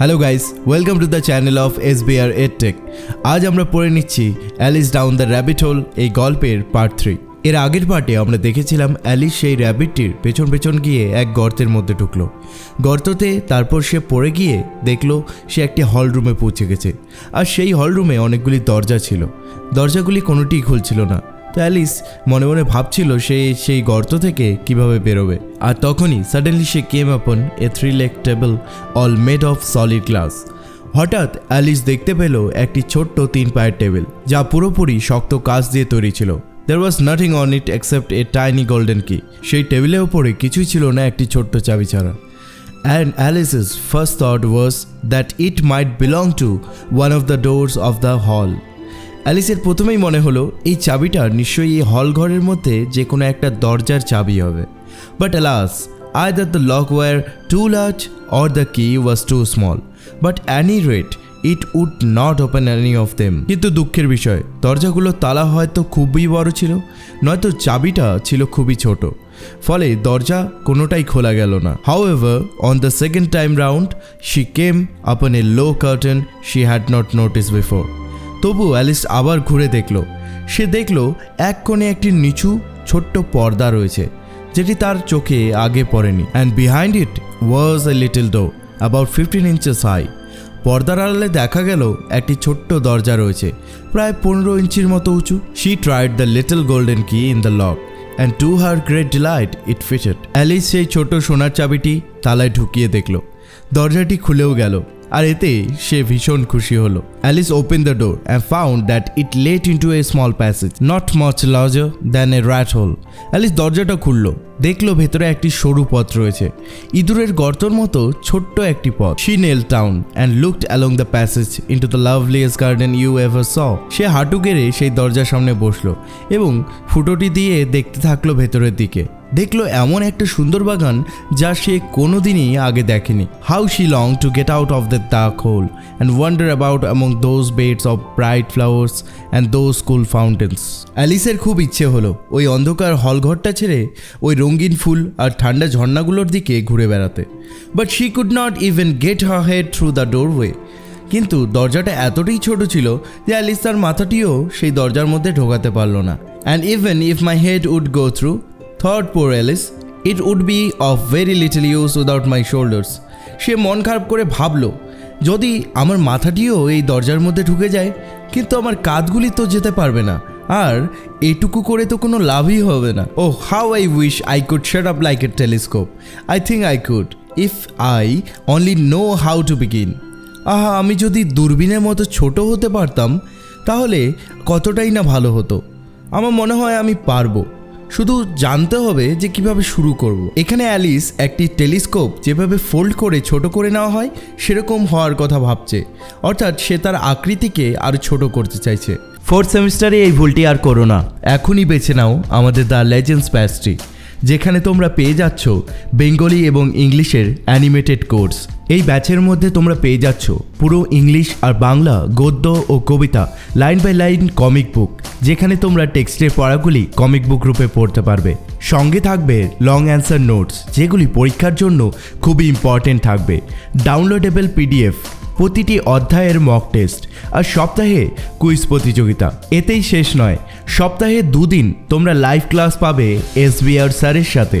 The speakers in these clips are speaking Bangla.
Hello guys welcome to the channel of S BR tech আজ আমরা পড়ে নিচ্ছি Alice down the rabbit hole এই গল্পের পার্ট থ্রি এর আগের পার্টে আমরা দেখেছিলাম অ্যালিস সেই র্যাবিটটির পেছন পেছন গিয়ে এক গর্তের মধ্যে ঢুকলো। গর্ততে তারপর সে পড়ে গিয়ে দেখল সে একটি হল রুমে পৌঁছে গেছে। আর সেই হল রুমে অনেকগুলি দরজা ছিল। দরজাগুলি কোনোটিই খুলছিল না। তো অ্যালিস মনে মনে ভাবছিল সে সেই গর্ত থেকে কীভাবে বেরোবে। আর তখনই suddenly she came upon a three leg table all made of solid glass হঠাৎ অ্যালিস দেখতে পেল একটি ছোট্ট তিন পায়ের টেবিল যা পুরোপুরি শক্ত কাঁচ দিয়ে তৈরি ছিল। There was nothing on it except a tiny golden key সেই টেবিলের ওপরে কিছুই ছিল না একটি ছোট্ট চাবি ছাড়া। And Alice's first thought was that it might belong to one of the doors of the hall. অ্যালিসের প্রথমেই মনে হলো, এই চাবিটা নিশ্চয়ই এই হল ঘরের মধ্যে যে কোনো একটা দরজার চাবি হবে। But alas either the lock were too large or the key was too small but any rate it would not open any of them কিন্তু দুঃখের বিষয়, দরজাগুলো তালা হয়তো খুবই বড় ছিল, নয়তো চাবিটা ছিল খুবই ছোট। ফলে দরজা কোনোটাই খোলা গেল না। However on the second time round she came upon a low curtain she had not notice before তবু অ্যালিস আবার ঘুরে দেখল। সে দেখল এক কোণে একটি নিচু, ছোট্ট পর্দা রয়েছে, যেটি তার চোখে আগে পড়েনি। And behind it was a little door about fifteen inches high পর্দার আড়ালে দেখা গেল একটি ছোট্ট দরজা রয়েছে, প্রায় পনেরো ইঞ্চির মতো উঁচু। She tried the little golden key in the lock and to her great delight it fitted Alice সেই ছোট সোনার চাবিটি তালায় ঢুকিয়ে দেখল। দরজাটি খুলেও গেল। আর এতে সে ভীষণ খুশি হলো। Alice open the door and found that it led into a small passage not much larger than a rat hole Alice দরজাটা খুলল, দেখল ভেতরে একটি সরু পথ রয়েছে। ইঁদুরের গর্তর মতো ছোট্ট একটি পথ। She knelt down and looked along the passage into the loveliest garden you ever saw সে হাঁটু গেড়ে সেই দরজার সামনে বসল এবং ফুটোটি দিয়ে দেখতে থাকল ভেতরের দিকে। দেখল এমন একটা সুন্দর বাগান যা সে কোনোদিনই আগে দেখেনি। How she long to get out of the dark hall and wander about among those beds of bright flowers and those cool fountains অ্যালিসের খুব ইচ্ছে হলো ওই অন্ধকার হলঘরটা ছেড়ে ওই রঙিন ফুল আর ঠান্ডা ঝর্ণাগুলোর দিকে ঘুরে বেড়াতে। But she could not even get her head through the doorway কিন্তু দরজাটা এতটাই ছোট ছিল যে অ্যালিস তার মাথাটিও সেই দরজার মধ্যে ঢোকাতে পারল না। And even if my head would go through third poor Alice it would be of very little use without my shoulders সে মন খারাপ করে ভাবল, যদি আমার মাথাটিও এই দরজার মধ্যে ঢুকে যায়, কিন্তু আমার কাঁধগুলি তো যেতে পারবে না, আর এটুকু করে তো কোনো লাভই হবে না। ও how I wish I could shut up like a telescope I think I could if I only knew how to begin আহা, আমি যদি দূরবীনের মতো ছোট হতে পারতাম, তাহলে কতটাই না ভালো হতো। আমার মনে হয় আমি পারব। শুধু জানতে হবে যে কীভাবে শুরু করব। এখানে অ্যালিস একটি টেলিস্কোপ যেভাবে ফোল্ড করে ছোট করে নেওয়া হয়, সেরকম হওয়ার কথা ভাবছে। অর্থাৎ সে তার আকৃতিকে আরও ছোট করতে চাইছে। ফোর্থ সেমিস্টারে এই ভুলটি আর করো না। এখনই বেছে নাও আমাদের দ্য লেজেন্ডস ব্যাচটি যেখানে তোমরা পেয়ে যাচ্ছ বেঙ্গলি এবং ইংলিশের অ্যানিমেটেড কোর্স। এই ব্যাচের মধ্যে তোমরা পেয়ে যাচ্ছ পুরো ইংলিশ আর বাংলা গদ্য ও কবিতা line by line comic book, যেখানে তোমরা টেক্সটের পড়াগুলি কমিক বুক রূপে পড়তে পারবে। সঙ্গে থাকবে লং অ্যান্সার নোটস, যেগুলি পরীক্ষার জন্য খুবই ইম্পর্টেন্ট থাকবে। ডাউনলোডেবল পিডিএফ প্রতিটি অধ্যায়ের মক টেস্ট আর সপ্তাহে কুইজ প্রতিযোগিতা। এতেই শেষ নয়। সপ্তাহে দুদিন তোমরা লাইভ ক্লাস পাবে এসবিআর স্যারের সাথে।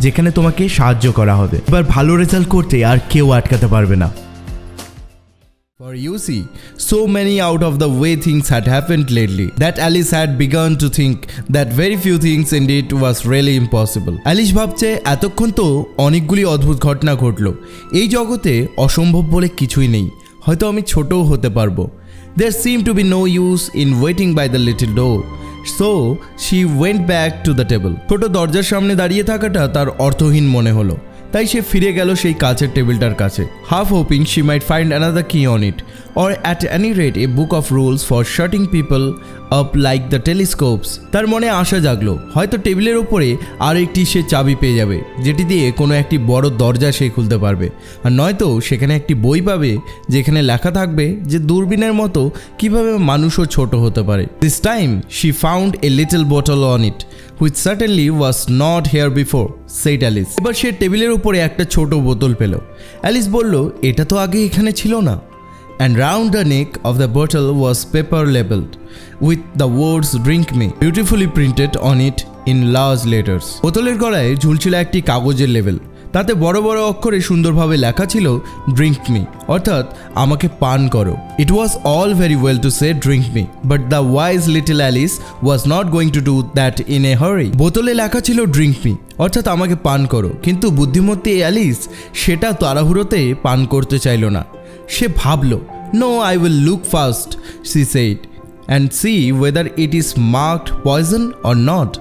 যেখানে তোমাকে সাহায্য করা হবে এবার ভালো রেজাল্ট করতে আর কেউ আটকাতে পারবে না For you see, so many out of the way things had happened lately that Alice had begun to think that very few things indeed was really impossible. Alice ভাবছে এতক্ষণ তো অনেকগুলি অদ্ভুত ঘটনা ঘটলো এই জগতে অসম্ভব বলে কিছুই নেই হয়তো আমি ছোটও হতে পারব There seemed to be no use in waiting by the little door. So she went back to the table ছোট দরজার সামনে দাঁড়িয়ে থাকাটা তার অর্থহীন মনে হলো। তাই সে ফিরে গেল সেই কাচের টেবিলটার কাছে। Half hoping she might find another key on it or at any rate a book of rules for shutting people up like the telescopes তার মনে আশা জাগলো, হয়তো টেবিলের ওপরে আর একটি সে চাবি পেয়ে যাবে, যেটি দিয়ে কোনো একটি বড় দরজা সে খুলতে পারবে। আর নয়তো সেখানে একটি বই পাবে, যেখানে লেখা থাকবে যে দূরবীনের মতো কীভাবে মানুষও ছোট হতে পারে। This time she found a little bottle on it which certainly was not here before said Alice এবার সে টেবিলের উপরে একটা ছোট বোতল পেল। অ্যালিস বলল, এটা তো আগে এখানে ছিল না। And round the neck of the bottle was paper labelled with the words drink me beautifully printed on it in large letters বোতলের গড়ায় ঝুলছিল একটি কাগজের লেবেল তাতে বড় বড় অক্ষরে সুন্দরভাবে লেখা ছিল ড্রিঙ্ক মি অর্থাৎ, আমাকে পান করো। It was all very well to say drink me but the wise little Alice was not going to do that in a hurry বোতলে লেখা ছিল ড্রিঙ্ক মি অর্থাৎ, আমাকে পান করো। কিন্তু বুদ্ধিমতী অ্যালিস সেটা তাড়াহুড়োতে পান করতে চাইল না। সে ভাবল no I will look first she said and see whether it is marked poison or not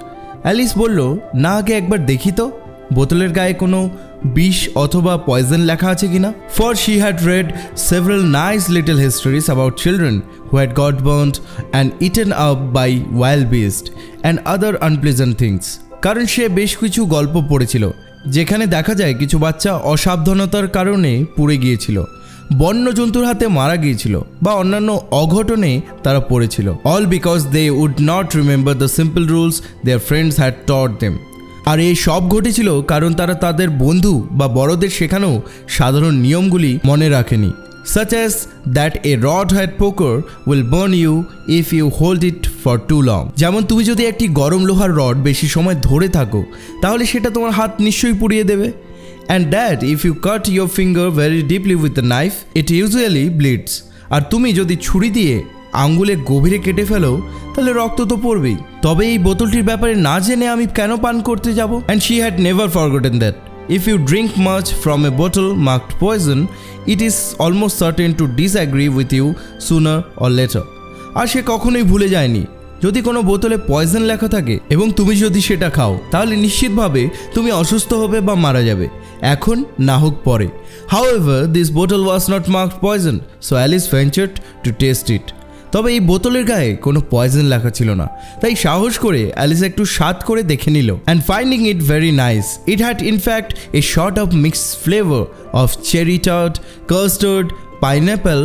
Alice বলল, না, আগে একবার দেখি তো। বোতলের গায়ে কোনো বিষ অথবা পয়জন লেখা আছে কিনা? For she had read several nice little histories about children who had got burned and eaten up by wild beast and other unpleasant things কারণ সে বেশ কিছু গল্প পড়েছিল, যেখানে দেখা যায় কিছু বাচ্চা অসাবধানতার কারণে পুড়ে গিয়েছিল, বন্য জন্তুর হাতে মারা গিয়েছিল বা অন্যান্য অঘটনে তারা পড়েছিল। All because they would not remember the simple rules their friends had taught them আর এই সব ঘটেছিল কারণ তারা তাদের বন্ধু বা বড়দের শেখানো সাধারণ নিয়মগুলি মনে রাখেনি, such as that a rod head poker will burn you if you hold it for too long যেমন তুমি যদি একটি গরম লোহার রড বেশি সময় ধরে থাকো, তাহলে সেটা তোমার হাত নিশ্চয়ই পুড়িয়ে দেবে। And that if you cut your finger very deeply with the knife it usually bleeds আর তুমি যদি ছুরি দিয়ে আঙ্গুলে গভীরে কেটে ফেলো, তাহলে রক্ত তো পড়বেই। তবে এই বোতলটির ব্যাপারে না জেনে আমি কেন পান করতে যাব? And she had never forgotten that if you drink much from a bottle marked poison it is almost certain to disagree with you sooner or later আর সে কখনোই ভুলে যায়নি। যদি কোনো বোতলে পয়জন লেখা থাকে এবং তুমি যদি সেটা খাও, তাহলে নিশ্চিতভাবে তুমি অসুস্থ হবে বা মারা যাবে। এখন না হোক পরে। However this bottle was not marked poison so Alice ventured to taste it তবে এই বোতলের গায়ে কোনো পয়জন লেখা ছিল না। তাই সাহস করে অ্যালিস একটু স্বাদ করে দেখে নিল। And finding it very nice it had in fact a sort of mixed flavour of cherry tart custard pineapple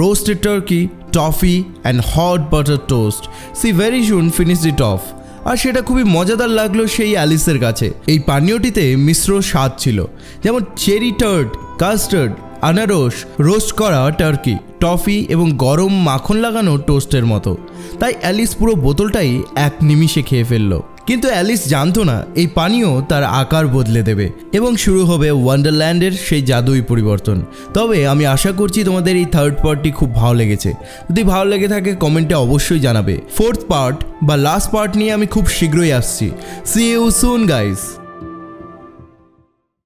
roasted turkey toffee and hot butter toast she very soon finish it off আর সেটা খুবই মজাদার লাগল সেই অ্যালিসের কাছে। এই পানীয়টিতে মিশ্র স্বাদ ছিল। যেমন চেরি টার্ট কাস্টার্ড আনারস রোস্ট করা টার্কি, টফি এবং গরম মাখন লাগানো টোস্টের মতো। তাই অ্যালিস পুরো বোতলটাই এক নিমিষে খেয়ে ফেলল। কিন্তু অ্যালিস জানতো না, এই পানীয় তার আকার বদলে দেবে এবং শুরু হবে ওয়ান্ডারল্যান্ডের সেই জাদুই পরিবর্তন। তবে আমি আশা করছি তোমাদের এই থার্ড পার্টটি খুব ভালো লেগেছে। যদি ভালো লেগে থাকে, কমেন্টে অবশ্যই জানাবে। ফোর্থ পার্ট বা লাস্ট পার্ট নিয়ে আমি খুব শীঘ্রই আসছি। C you soon guys